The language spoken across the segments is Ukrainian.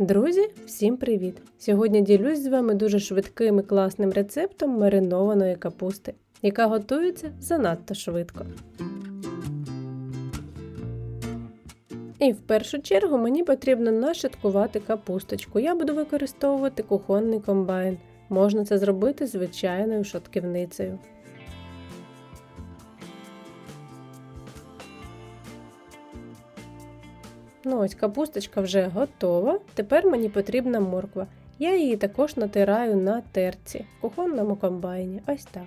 Друзі, всім привіт! Сьогодні ділюсь з вами дуже швидким і класним рецептом маринованої капусти, яка готується занадто швидко. І в першу чергу мені потрібно нашаткувати капусточку. Я буду використовувати кухонний комбайн. Можна це зробити звичайною шатківницею. Ну ось капусточка вже готова. Тепер мені потрібна морква. Я її також натираю на терці в кухонному комбайні. Ось так.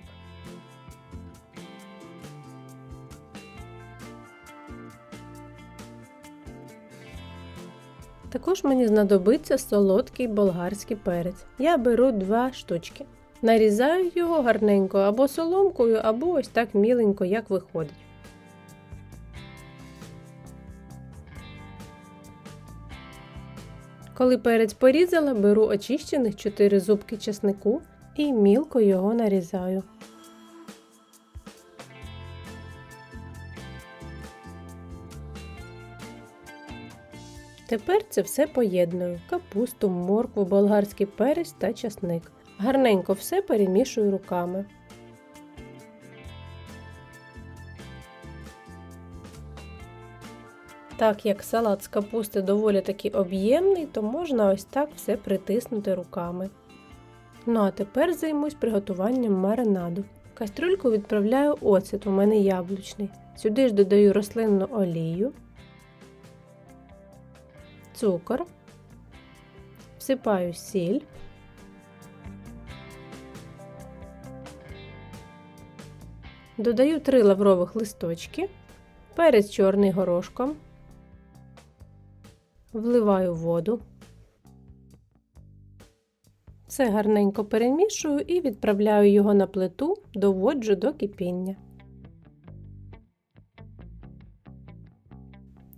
Також мені знадобиться солодкий болгарський перець. Я беру два штучки. Нарізаю його гарненько або соломкою, або ось так міленько, як виходить. Коли перець порізала, беру очищених 4 зубки чеснику і мілко його нарізаю. Тепер це все поєдную: капусту, моркву, болгарський перець та часник. Гарненько все перемішую руками. Так як салат з капусти доволі таки об'ємний, то можна ось так все притиснути руками. Ну а тепер займусь приготуванням маринаду. Кастрюльку відправляю оцет, у мене яблучний. Сюди ж додаю рослинну олію, цукор, всипаю сіль. Додаю 3 лаврових листочки, перець чорний горошком, вливаю воду. Все гарненько перемішую і відправляю його на плиту, доводжу до кипіння.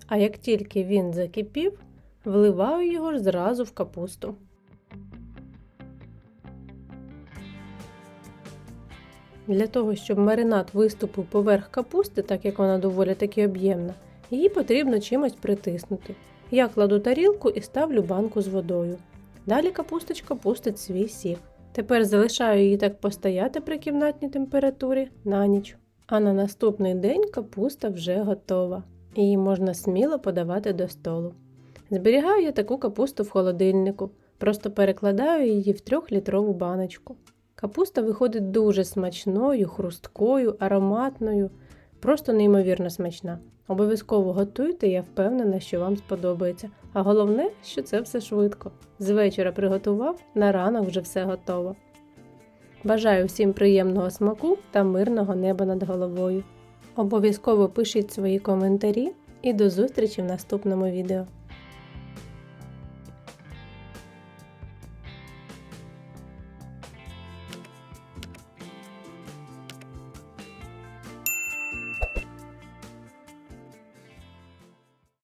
А як тільки він закипів, вливаю його зразу в капусту. Для того, щоб маринад виступив поверх капусти, так як вона доволі таки об'ємна, її потрібно чимось притиснути. Я кладу тарілку і ставлю банку з водою. Далі капусточка пустить свій сік. Тепер залишаю її так постояти при кімнатній температурі на ніч. А на наступний день капуста вже готова. Її можна сміло подавати до столу. Зберігаю я таку капусту в холодильнику, просто перекладаю її в 3-літрову баночку. Капуста виходить дуже смачною, хрусткою, ароматною, просто неймовірно смачна. Обов'язково готуйте, я впевнена, що вам сподобається. А головне, що це все швидко. З вечора приготував, на ранок вже все готово. Бажаю всім приємного смаку та мирного неба над головою. Обов'язково пишіть свої коментарі і до зустрічі в наступному відео.